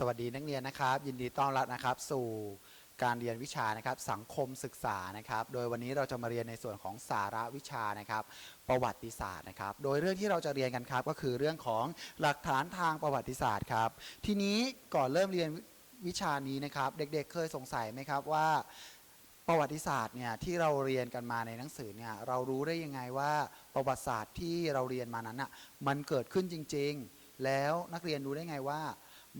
สวัสดีนักเรียนนะครับ ยินดีต้อนรับนะครับ สู่การเรียนวิชานะครับสังคมศึกษานะครับ โดยวันนี้เราจะมาเรียนในส่วนของสาระวิชานะครับ ประวัติศาสตร์นะครับ โดยเรื่องที่เราจะเรียนกันครับ ก็คือเรื่องของหลักฐานทางประวัติศาสตร์ครับ ทีนี้ก่อนเริ่มเรียนวิชานี้นะครับ เด็กๆเคยสงสัยไหมครับว่าประวัติศาสตร์เนี่ยที่เราเรียนกันมาในหนังสือเนี่ยเรารู้ได้ยังไงว่าประวัติศาสตร์ที่เราเรียนมานั้นอะมันเกิดขึ้นจริง ๆ แล้วนักเรียนรู้ได้ไงว่า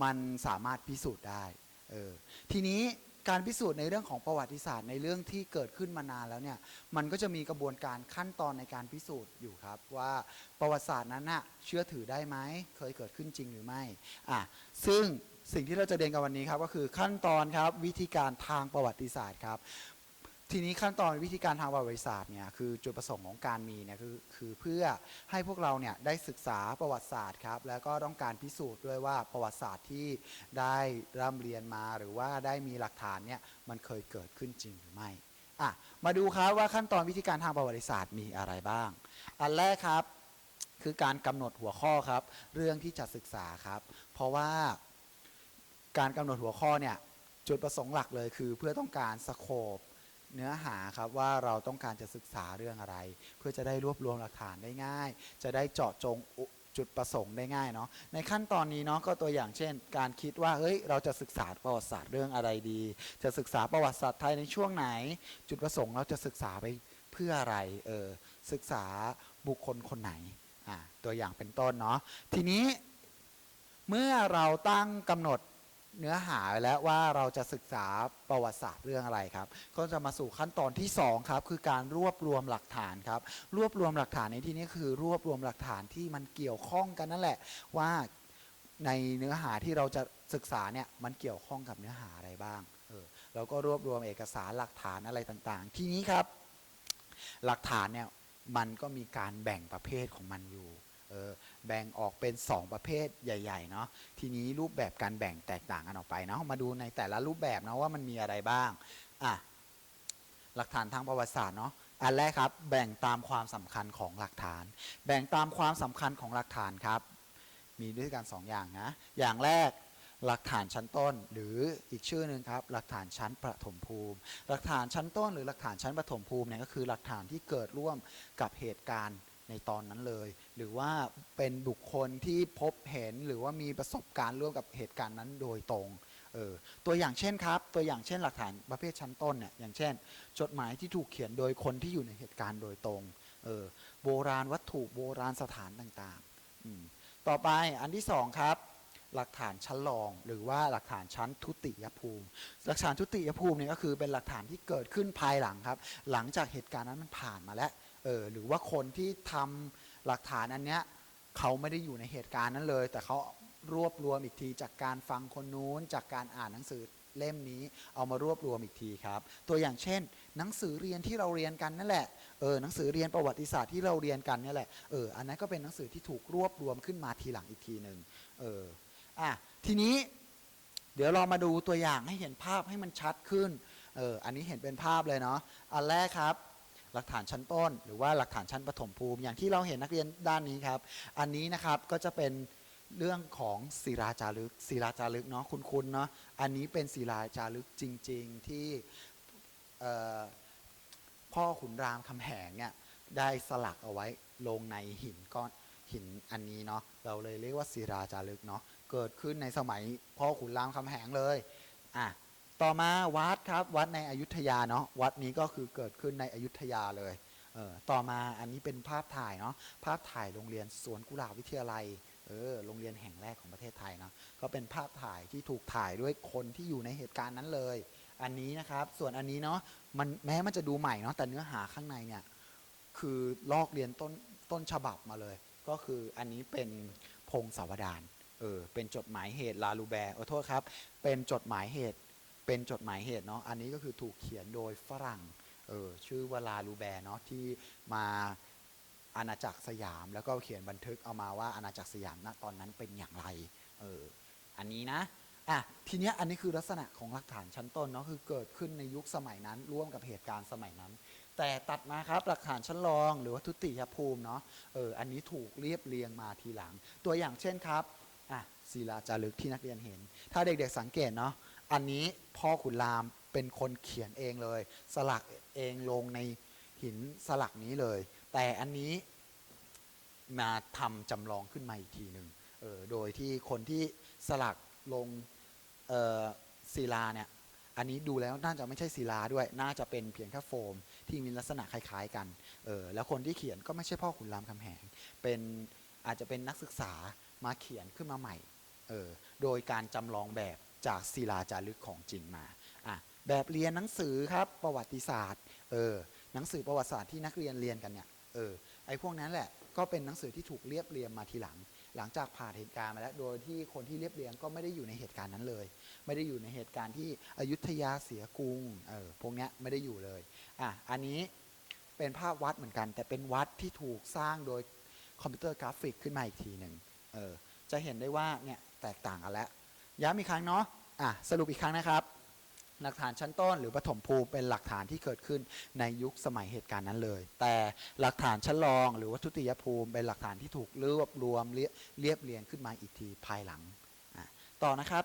มันสามารถพิสูจน์ได้เออทีนี้การพิสูจน์ในเรื่องของประวัติศาสตร์ในเรื่องที่เกิดขึ้นมานานแล้วเนี่ยมันก็จะมีกระบวนการขั้นตอนในการพิสูจน์อยู่ครับว่าประวัติศาสตร์นั้นน่ะเชื่อถือได้ไหมเคยเกิดขึ้นจริงหรือไม่อะซึ่งสิ่งที่เราจะเรียนกันวันนี้ครับก็คือขั้นตอนครับวิธีการทางประวัติศาสตร์ครับ ทีนี้ขั้นตอนวิธีการทางประวัติศาสตร์เนี่ยคือจุดประสงค์ของการมีเนี่ยคือคือเพื่อให้พวกเราเนี่ยได้ศึกษาประวัติศาสตร์ครับแล้วก็ต้องการพิสูจน์ด้วยว่าประวัติศาสตร์ที่ได้ร่ำเรียนมาหรือว่าได้มีหลักฐานเนี่ยมันเคยเกิดขึ้นจริงหรือไม่อะมาดูครับว่าขั้นตอนวิธีการทางประวัติศาสตร์มีอะไรบ้าง อันแรกครับคือการกำหนดหัวข้อครับ เรื่องที่จะศึกษาครับ เพราะว่าการกำหนดหัวข้อเนี่ยจุดประสงค์หลักเลยคือเพื่อต้องการสโคป เนื้อหาครับว่าเราต้องการจะศึกษาเรื่องอะไร เพื่อจะได้รวบรวมหลักฐานได้ง่าย จะได้เจาะจงจุดประสงค์ได้ง่ายเนาะในขั้นตอนนี้เนาะก็ตัวอย่างเช่น การคิดว่าเฮ้ยเราจะศึกษาประวัติศาสตร์เรื่องอะไรดี จะศึกษาประวัติศาสตร์ไทยในช่วงไหน จุดประสงค์เราจะศึกษาไปเพื่ออะไรเออศึกษาบุคคลคนไหนอ่าตัวอย่างเป็นต้นเนาะทีนี้เมื่อเราตั้งกำหนด เนื้อหาไว้แล้วว่าเราจะศึกษาประวัติศาสตร์เรื่องอะไรครับ ก็จะมาสู่ขั้นตอนที่2ครับคือการรวบรวมหลักฐานครับ รวบรวมหลักฐานในที่นี้คือ รวบรวมหลักฐานที่มันเกี่ยวข้องกันนั่นแหละ ว่าในเนื้อหาที่เราจะศึกษาเนี่ยมันเกี่ยวข้องกับเนื้อหาอะไรบ้างเออเราก็รวบรวมเอกสารหลักฐานอะไรต่างๆ ทีนี้ครับ หลักฐานเนี่ยมันก็มีการแบ่งประเภทของมันอยู่เออ แบ่งออกเป็น 2 ประเภทใหญ่ๆเนาะทีนี้รูปแบบการแบ่งแตกต่างกันออกไปเนาะมาดูในแต่ละรูปแบบนะว่ามันมีอะไรบ้างอะหลักฐานทางประวัติศาสตร์เนาะอันแรกครับแบ่งตามความสำคัญของหลักฐาน แบ่งตามความสำคัญของหลักฐานครับ มีด้วยกันสองอย่างนะอย่างแรกหลักฐานชั้นต้นหรืออีกชื่อหนึ่งครับ หลักฐานชั้นประถมภูมิ หลักฐานชั้นต้นหรือหลักฐานชั้นประถมภูมิเนี่ยก็คือหลักฐานที่เกิดร่วมกับเหตุการณ์ ในตอนนั้นเลย หรือว่าเป็นบุคคลที่พบเห็นหรือว่ามีประสบการณ์ร่วมกับเหตุการณ์นั้นโดยตรงเออตัวอย่างเช่นครับ ตัวอย่างเช่นหลักฐานประเภทชั้นต้นเนี่ยอย่างเช่น จดหมายที่ถูกเขียนโดยคนที่อยู่ในเหตุการณ์โดยตรงเออโบราณวัตถุโบราณสถานต่างๆ ต่อไปอันที่สองครับหลักฐานชั้นรองหรือว่าหลักฐานชั้นทุติยภูมิ หลักฐานทุติยภูมิเนี่ยก็คือเป็นหลักฐานที่เกิดขึ้นภายหลังครับ หลังจากเหตุการณ์นั้นมันผ่านมาแล้ว เออหรือว่าคนที่ทำหลักฐานอันเนี้ยเขาไม่ได้อยู่ในเหตุการณ์นั้นเลย แต่เขารวบรวมอีกทีจากการฟังคนนู้น จากการอ่านหนังสือเล่มนี้เอามารวบรวมอีกทีครับ ตัวอย่างเช่น หนังสือเรียนที่เราเรียนกันนั่นแหละเออหนังสือเรียนประวัติศาสตร์ที่เราเรียนกันนี่แหละเอออันนั้นก็เป็นหนังสือที่ถูกรวบรวมขึ้นมาทีหลังอีกทีหนึ่งเอออะทีนี้เดี๋ยวเรามาดูตัวอย่างให้เห็นภาพให้มันชัดขึ้นเอออันนี้เห็นเป็นภาพเลยเนาะอันแรกครับ หลักฐานชั้นต้น หรือว่าหลักฐานชั้นประถมภูมิ อย่างที่เราเห็นนักเรียนด้านนี้ครับ อันนี้นะครับก็จะเป็นเรื่องของศิลาจารึกศิลาจารึกเนาะคุณคุณเนาะอันนี้เป็นศิลาจารึกจริง ๆที่พ่อขุนรามคำแหงเนี่ยได้สลักเอาไว้ลงในหินก้อนหินอันนี้เนาะเราเลยเรียกว่าศิลาจารึกเนาะเกิดขึ้นในสมัยพ่อขุนรามคำแหงเลยอะ ต่อมาวัดครับวัดในอยุธยาเนาะวัดนี้ก็คือเกิดขึ้นในอยุธยาเลยเออต่อมาอันนี้เป็นภาพถ่ายเนาะภาพถ่ายโรงเรียนสวนกุหลาบวิทยาลัยเออโรงเรียนแห่งแรกของประเทศไทยเนาะก็เป็นภาพถ่ายที่ถูกถ่ายด้วยคนที่อยู่ในเหตุการณ์นั้นเลย อันนี้นะครับ ส่วนอันนี้เนาะมันแม้มันจะดูใหม่เนาะแต่เนื้อหาข้างในเนี่ยคือลอกเรียนต้นต้นฉบับมาเลย ก็คืออันนี้เป็นพงศาวดารเออเป็นจดหมายเหตุลาลูแบร์ขอโทษครับ เป็นจดหมายเหตุ เป็นจดหมายเหตุเนาะอันนี้ก็คือถูกเขียนโดยฝรั่งเออชื่อวลาลูแบร์เนาะที่มาอาณาจักรสยาม แล้วก็เขียนบันทึกเอามาว่าอาณาจักรสยามณตอนนั้นเป็นอย่างไรเอออันนี้นะอะทีเนี้ยอันนี้คือลักษณะของหลักฐานชั้นต้นเนาะคือเกิดขึ้นในยุคสมัยนั้นร่วมกับเหตุการณ์สมัยนั้น แต่ตัดมาครับหลักฐานชั้นรองหรือว่าทุติยภูมิเนาะเอออันนี้ถูกเรียบเรียงมาทีหลัง ตัวอย่างเช่นครับอะศิลาจารึกที่นักเรียนเห็น ถ้าเด็กๆสังเกตเนาะ อันนี้พ่อขุนรามเป็นคนเขียนเองเลย สลักเองลงในหินสลักนี้เลย แต่อันนี้มาทำจำลองขึ้นมาอีกทีหนึ่งเออโดยที่คนที่สลักลงศิลาเนี่ยอันนี้ดูแล้วน่าจะไม่ใช่ศิลาด้วย น่าจะเป็นเพียงแค่โฟม ที่มีลักษณะคล้าย ๆ กันเออแล้วคนที่เขียนก็ไม่ใช่พ่อขุนรามคำแหง เป็นอาจจะเป็นนักศึกษามาเขียนขึ้นมาใหม่เออโดยการจำลองแบบ จากศิลาจารึกของจริงมาอะแบบเรียนหนังสือครับประวัติศาสตร์เออหนังสือประวัติศาสตร์ที่นักเรียนเรียนกันเนี่ยเออไอ้พวกนั้นแหละก็เป็นหนังสือที่ถูกเรียบเรียงมาทีหลัง หลังจากผ่านเหตุการณ์มาแล้ว โดยที่คนที่เรียบเรียงก็ไม่ได้อยู่ในเหตุการณ์นั้นเลย ไม่ได้อยู่ในเหตุการณ์ที่อยุธยาเสียกรุงเออพวกเนี้ยไม่ได้อยู่เลยอะอันนี้เป็นภาพวัดเหมือนกัน แต่เป็นวัดที่ถูกสร้างโดยคอมพิวเตอร์กราฟิกขึ้นมาอีกทีหนึ่งเออจะเห็นได้ว่าเนี่ยแตกต่างกันแล้ว ย้ำอีกครั้งเนาะอะสรุปอีกครั้งนะครับ หลักฐานชั้นต้นหรือปฐมภูมิเป็นหลักฐานที่เกิดขึ้นในยุคสมัยเหตุการณ์นั้นเลย แต่หลักฐานชั้นรองหรือวัตถุติยภูมิเป็นหลักฐานที่ถูกรวบรวมเรียเรียบเรียงขึ้นมาอีกทีภายหลังต่อนะครับ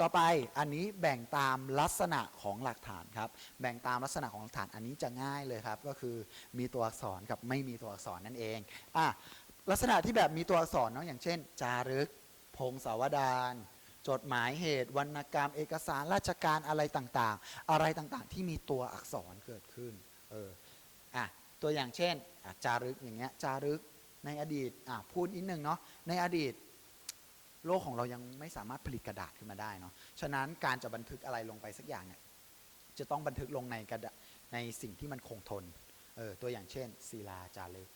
ต่อไปอันนี้แบ่งตามลักษณะของหลักฐานครับ แบ่งตามลักษณะของหลักฐานอันนี้จะง่ายเลยครับ ก็คือมีตัวอักษรกับไม่มีตัวอักษรนั่นเองอะลักษณะที่แบบมีตัวอักษรเนาะอย่างเช่น จารึก พงศาวดารจดหมายเหตุวรรณกรรม เอกสารราชการอะไรต่างๆ อะไรต่างๆ ที่มีตัวอักษรเกิดขึ้นเอออะตัวอย่างเช่นจารึกอย่างเงี้ยจารึกในอดีตอะพูดนิดนึงเนาะในอดีต โลกของเรายังไม่สามารถผลิตกระดาษขึ้นมาได้เนาะฉะนั้นการจะบันทึกอะไรลงไปสักอย่างเนี่ยจะต้องบันทึกลงในกระดาษในสิ่งที่มันคงทนเออตัวอย่างเช่นศิลาจารึก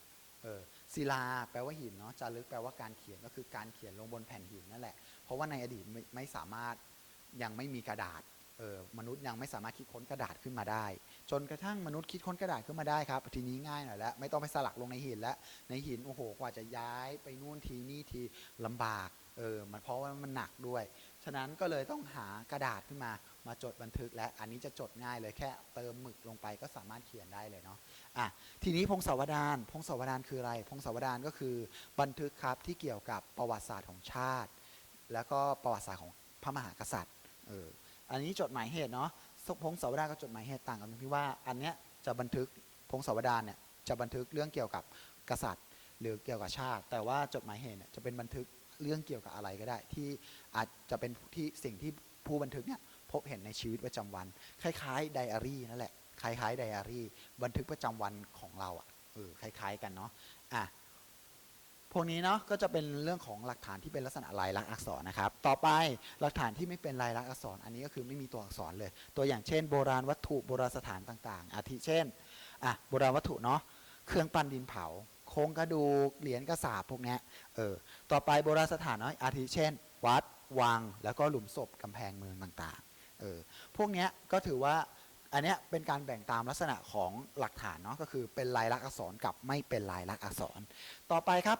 เออ ศิลาแปลว่าหินเนาะจารึกแปลว่าการเขียนก็คือการเขียนลงบนแผ่นหินนั่นแหละ เพราะว่าในอดีตไม่ไม่สามารถยังไม่มีกระดาษเออมนุษย์ยังไม่สามารถคิดค้นกระดาษขึ้นมาได้ จนกระทั่งมนุษย์คิดค้นกระดาษขึ้นมาได้ครับ ทีนี้ง่ายหน่อยแล้วไม่ต้องไปสลักลงในหินแล้วในหินโอ้โหกว่าจะย้ายไปนู่นทีนี่ทีลำบากเออมันเพราะว่ามันหนักด้วย ฉะนั้นก็เลยต้องหากระดาษขึ้นมา มาจดบันทึกและอันนี้จะจดง่ายเลยแค่เติมหมึกลงไปก็สามารถเขียนได้เลยเนาะอะทีนี้พงศาวดารพงศาวดารคืออะไร พงศาวดารก็คือบันทึกครับที่เกี่ยวกับประวัติศาสตร์ของชาติ แล้วก็ประวัติศาสตร์ของพระมหากษัตริย์เอออันนี้จดหมายเหตุเนาะพงศาวดารกับจดหมายเหตุต่างกันตรงที่ว่าอันเนี้ยจะบันทึกพงศาวดารเนี่ยจะบันทึกเรื่องเกี่ยวกับกษัตริย์ หรือเกี่ยวกับชาติ แต่ว่าจดหมายเหตุเนี่ยจะเป็นบันทึกเรื่องเกี่ยวกับอะไรก็ได้ ที่อาจจะเป็นที่สิ่งที่ผู้บันทึกเนี่ย บเห็นในชีวิตประจำวัน คล้ายๆไดอารี่นั่นแหละ คล้ายๆไดอารี่ บันทึกประจำวันของเราอะเออคล้าย ๆ กันเนาะอะพวกนี้เนาะก็จะเป็นเรื่องของหลักฐานที่เป็นลักษณะลายลักษณ์อักษรนะครับ ต่อไปหลักฐานที่ไม่เป็นลายลักษณ์อักษร อันนี้ก็คือไม่มีตัวอักษรเลย ตัวอย่างเช่น โบราณวัตถุโบราณสถานต่างๆ อาทิเช่นอะโบราณวัตถุเนาะเครื่องปั้นดินเผา โครงกระดูกเหรียญกระสาบพวกเนี้ยเออต่อไปโบราณสถานเนาะอาทิเช่น วัดวังแล้วก็หลุมศพกำแพงเมืองต่างๆ เออพวกเนี้ยก็ถือว่าอันเนี้ยเป็นการแบ่งตามลักษณะของหลักฐานเนาะก็คือเป็นลายลักษณ์อักษรกับไม่เป็นลายลักษณ์อักษร ต่อไปครับ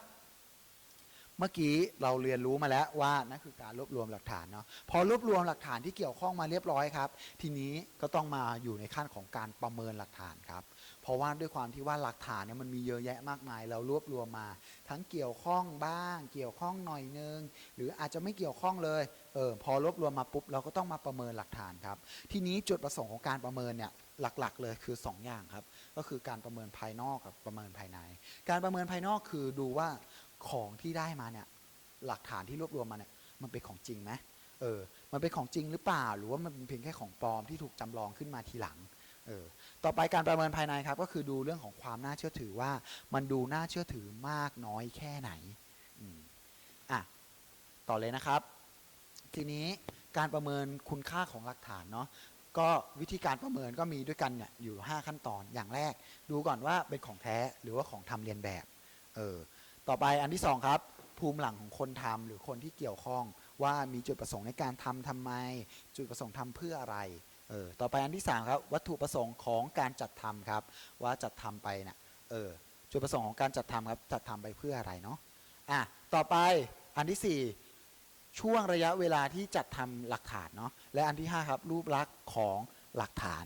เมื่อกี้เราเรียนรู้มาแล้วว่านั่นคือการรวบรวมหลักฐานเนาะพอรวบรวมหลักฐานที่เกี่ยวข้องมาเรียบร้อยครับ ทีนี้ก็ต้องมาอยู่ในขั้นของการประเมินหลักฐานครับ เพราะว่าด้วยความที่ว่าหลักฐานเนี่ยมันมีเยอะแยะมากมาย เรารวบรวมมา ทั้งเกี่ยวข้องบ้าง เกี่ยวข้องหน่อยนึง หรืออาจจะไม่เกี่ยวข้องเลยเออพอรวบรวมมาปุ๊บเราก็ต้องมาประเมินหลักฐานครับ ทีนี้จุดประสงค์ของการประเมินเนี่ยหลักๆ เลยคือ 2 อย่างครับ ก็คือการประเมินภายนอกกับประเมินภายใน การประเมินภายนอกคือดูว่า ของที่ได้มาเนี่ยหลักฐานที่รวบรวมมาเนี่ยมันเป็นของจริงไหมเออ มันเป็นของจริงหรือเปล่า หรือว่ามันเป็นเพียงแค่ของปลอมที่ถูกจำลองขึ้นมาทีหลังเออต่อไปการประเมินภายในครับ ก็คือดูเรื่องของความน่าเชื่อถือว่ามันดูน่าเชื่อถือมากน้อยแค่ไหนอืมอะต่อเลยนะครับ ทีนี้การประเมินคุณค่าของหลักฐานเนาะก็วิธีการประเมินก็มีด้วยกันเนี่ยอยู่ 5 ขั้นตอนอย่างแรก ดูก่อนว่าเป็นของแท้หรือว่าของทำเรียนแบบเออ ต่อไปอันที่ 2 ครับ ภูมิหลังของคนทำหรือคนที่เกี่ยวข้องว่ามีจุดประสงค์ในการทำทำไม จุดประสงค์ทำเพื่ออะไรเออต่อไปอันที่ 3 ครับ วัตถุประสงค์ของการจัดทำครับ ว่าจัดทำไปเนี่ยเออจุดประสงค์ของการจัดทำครับจัดทำไปเพื่ออะไรเนาะอะต่อไปอันที่ 4 ช่วงระยะเวลาที่จัดทำหลักฐานเนาะและอันที่ 5 ครับ รูปลักษณ์ของหลักฐาน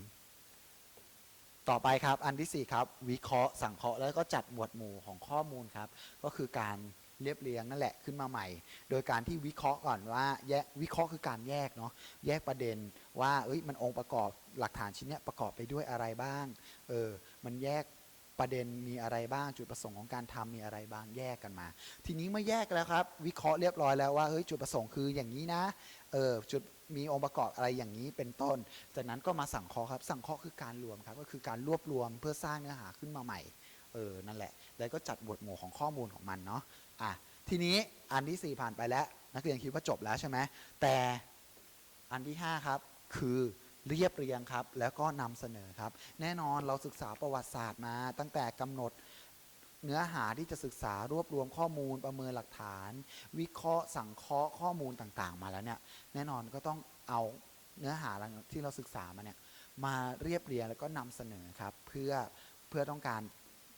ต่อไปครับอันที่4ครับวิเคราะห์สังเคราะห์แล้วก็จัดหมวดหมู่ของข้อมูลครับ ก็คือการเรียบเรียงนั่นแหละขึ้นมาใหม่ โดยการที่วิเคราะห์ก่อนว่าแยกวิเคราะห์คือการแยกเนาะแยกประเด็นว่าเอ้ยมันองค์ประกอบหลักฐานชิ้นนี้ประกอบไปด้วยอะไรบ้างเออมันแยกประเด็นมีอะไรบ้างจุดประสงค์ของการทำมีอะไรบ้างแยกกันมา ทีนี้เมื่อแยกแล้วครับ วิเคราะห์เรียบร้อยแล้วว่าเฮ้ยจุดประสงค์คืออย่างนี้นะเออจุด มีองค์ประกอบอะไรอย่างนี้เป็นต้น จากนั้นก็มาสั่งเคราะห์ครับ สั่งเคราะห์คือการรวมครับ ก็คือการรวบรวมเพื่อสร้างเนื้อหาขึ้นมาใหม่ เออ นั่นแหละ แล้วก็จัดหมวดหมู่ของข้อมูลของมันเนาะ อะ ทีนี้อันที่ 4 ผ่านไปแล้ว นักเรียนคิดว่าจบแล้วใช่ไหม แต่อันที่ 5 ครับ คือเรียบเรียงครับ แล้วก็นำเสนอครับ แน่นอนเราศึกษาประวัติศาสตร์มา ตั้งแต่กำหนด เนื้อหาที่จะศึกษารวบรวมข้อมูลประเมินหลักฐาน วิเคราะห์สังเคราะห์ข้อมูลต่างๆ มาแล้วเนี่ยแน่นอนก็ต้องเอาเนื้อหาที่เราศึกษามาเนี่ยมาเรียบเรียงแล้วก็นำเสนอครับเพื่อเพื่อต้องการ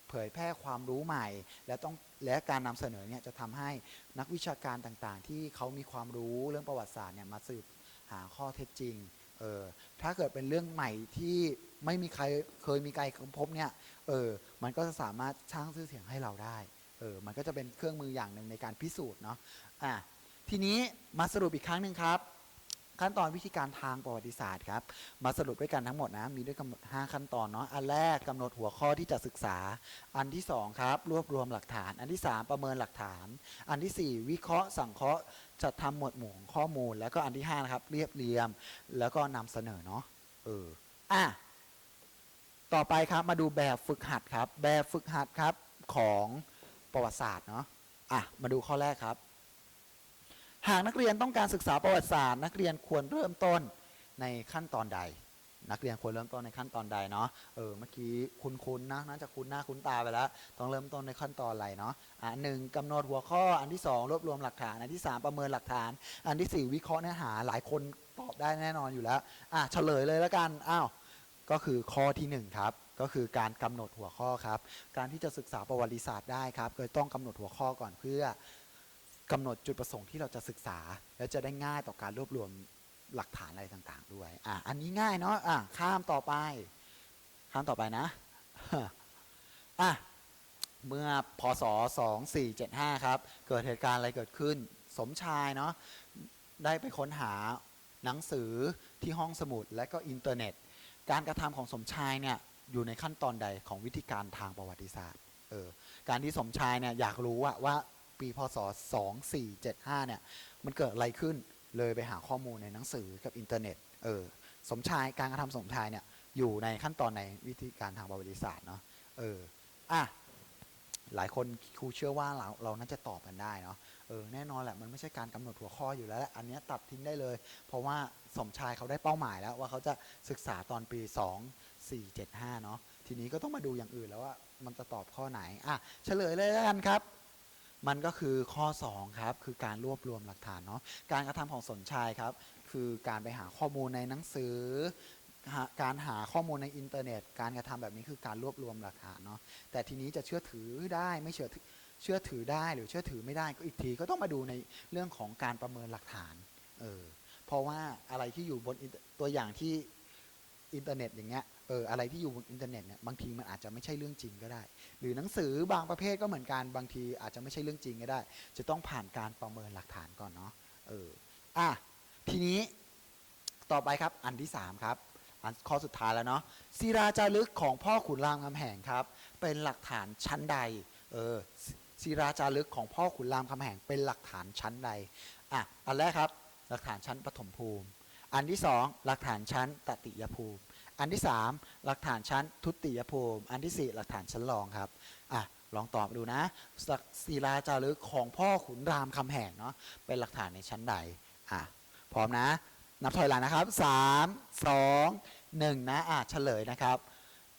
เผยแพร่ความรู้ใหม่ และต้องและการนำเสนอเนี่ยจะทำให้นักวิชาการต่างๆ ที่เขามีความรู้เรื่องประวัติศาสตร์เนี่ยมาสืบหาข้อเท็จจริงเออถ้าเกิดเป็นเรื่องใหม่ที่ ไม่มีใครเคยมีใครพบเนี่ยเออมันก็จะสามารถสร้างชื่อเสียงให้เราได้เออมันก็จะเป็นเครื่องมืออย่างหนึ่งในการพิสูจน์เนาะอะทีนี้มาสรุปอีกครั้งหนึ่งครับ ขั้นตอนวิธีการทางประวัติศาสตร์ครับมาสรุปด้วยกันทั้งหมดนะมีด้วยกำหนด5ขั้นตอนเนาะอันแรกกำหนดหัวข้อที่จะศึกษา อันที่2ครับรวบรวมหลักฐาน อันที่ 3 ประเมินหลักฐาน อันทีสี่4 วิเคราะห์สังเคราะห์จัดทำหมวดหมู่ของข้อมูล แล้วก็อันที่5นะครับเรียบเรียงแล้วก็นำเสนอเนาะเอออะ ต่อไปครับมาดูแบบฝึกหัดครับ แบบฝึกหัดครับของประวัติศาสตร์เนาะอะมาดูข้อแรกครับ หากนักเรียนต้องการศึกษาประวัติศาสตร์ นักเรียนควรเริ่มต้นในขั้นตอนใด นักเรียนควรเริ่มต้นในขั้นตอนใดเนาะเออเมื่อกี้คุณคุณนะน่าจะคุ้นหน้าคุ้นตาไปแล้ว ต้องเริ่มต้นในขั้นตอนอะไรเนาะอะหนึ่งกำหนดหัวข้ออันที่สองรวบรวมหลักฐาน อันที่สามประเมินหลักฐาน อันที่สี่วิเคราะห์เนื้อหาหลายคนตอบได้แน่นอนอยู่แล้วอะเฉลยเลยแล้วกันอ้าว ก็คือข้อที่หนึ่งครับก็คือการกำหนดหัวข้อครับ การที่จะศึกษาประวัติศาสตร์ได้ครับก็ต้องกำหนดหัวข้อก่อนเพื่อกำหนดจุดประสงค์ที่เราจะศึกษา แล้วจะได้ง่ายต่อการรวบรวมหลักฐานอะไรต่างๆ ด้วยอะอันนี้ง่ายเนาะอะข้ามต่อไป ข้ามต่อไปนะอะเมื่อพศ2475 ครับ เกิดเหตุการณ์อะไรเกิดขึ้น สมชายเนาะได้ไปค้นหาหนังสือที่ห้องสมุดและก็อินเทอร์เน็ต การกระทำของสมชายเนี่ยอยู่ในขั้นตอนใดของวิธีการทางประวัติศาสตร์เออการที่สมชายเนี่ยอยากรู้อะว่าปีพศ 2475 เนี่ยมันเกิดอะไรขึ้นเลยไปหาข้อมูลในหนังสือกับอินเทอร์เน็ตเออสมชายการกระทำสมชายเนี่ยอยู่ในขั้นตอนในวิธีการทางประวัติศาสตร์เนาะเอออะหลายคนครูเชื่อว่าเราเราน่าจะตอบกันได้เนาะ เออแน่นอนแหละมันไม่ใช่การกำหนดหัวข้ออยู่แล้วแหละอันนี้ตัดทิ้งได้เลย เพราะว่าสมชายเขาได้เป้าหมายแล้วว่าเขาจะศึกษาตอนปี 2475 เนาะทีนี้ก็ต้องมาดูอย่างอื่นแล้วว่ามันจะตอบข้อไหนอะเฉลยเลยแล้วกันครับ มันก็คือข้อ 2 ครับ คือการรวบรวมหลักฐานเนาะการกระทำของสนชายครับ คือการไปหาข้อมูลในหนังสือการหาข้อมูลในอินเทอร์เน็ต การกระทำแบบนี้คือการรวบรวมหลักฐานเนาะแต่ทีนี้จะเชื่อถือได้ไม่เชื่อถือ เชื่อถือได้หรือเชื่อถือไม่ได้ก็อีกทีก็ต้องมาดูในเรื่องของการประเมินหลักฐานเออเพราะว่าอะไรที่อยู่บนตัวอย่างที่อินเทอร์เน็ตอย่างเงี้ยเอออะไรที่อยู่บนอินเทอร์เน็ตเนี่ยบางทีมันอาจจะไม่ใช่เรื่องจริงก็ได้ หรือหนังสือบางประเภทก็เหมือนกันบางทีอาจจะไม่ใช่เรื่องจริงก็ได้ จะต้องผ่านการประเมินหลักฐานก่อนเนาะเอออะทีนี้ต่อไปครับอันที่ 3 ครับ อันข้อสุดท้ายแล้วเนาะศิราจารึกของพ่อขุนรามคำแหงครับ เป็นหลักฐานชั้นใดเออ ศิราจารึกของพ่อขุนรามคำแหงเป็นหลักฐานชั้นใดอะอันแรกครับหลักฐานชั้นปฐมภูมิ อันที่สองหลักฐานชั้นตติยภูมิ อันที่สามหลักฐานชั้นทุติยภูมิ อันที่สี่หลักฐานชั้นรองครับอะลองตอบดูนะศิลาจารึกของพ่อขุนรามคำแหงเนาะเป็นหลักฐานในชั้นใดอะพร้อมนะ นับถอยหลังนะครับสามสองหนึ่งนะอะเฉลยนะครับ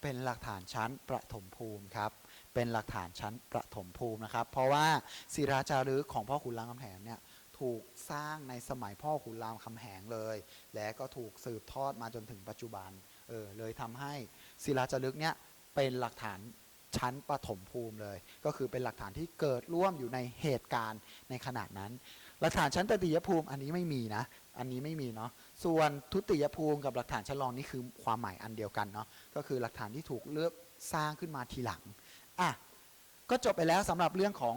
เป็นหลักฐานชั้นประถมภูมิครับ เป็นหลักฐานชั้นประถมภูมินะครับ เพราะว่าศิราจารึกของพ่อขุนรามคำแหงเนี่ยถูกสร้างในสมัยพ่อขุนรามคำแหงเลย และก็ถูกสืบทอดมาจนถึงปัจจุบันเออเลยทำให้ศิราจารึกเนี่ยเป็นหลักฐานชั้นปฐมภูมิเลย ก็คือเป็นหลักฐานที่เกิดร่วมอยู่ในเหตุการณ์ในขณะนั้น หลักฐานชั้นตติยภูมิอันนี้ไม่มีนะ อันนี้ไม่มีเนาะส่วนทุติยภูมิกับหลักฐานชั้นรองนี่คือความหมายอันเดียวกันเนาะก็คือหลักฐานที่ถูกเลือกสร้างขึ้นมาทีหลัง อะก็จบไปแล้วสำหรับเรื่องของ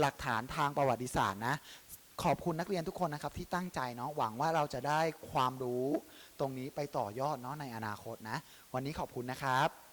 หลักฐานทางประวัติศาสตร์นะ ขอบคุณนักเรียนทุกคนนะครับที่ตั้งใจเนาะหวังว่าเราจะได้ความรู้ตรงนี้ไปต่อยอดเนาะในอนาคตนะ วันนี้ขอบคุณนะครับ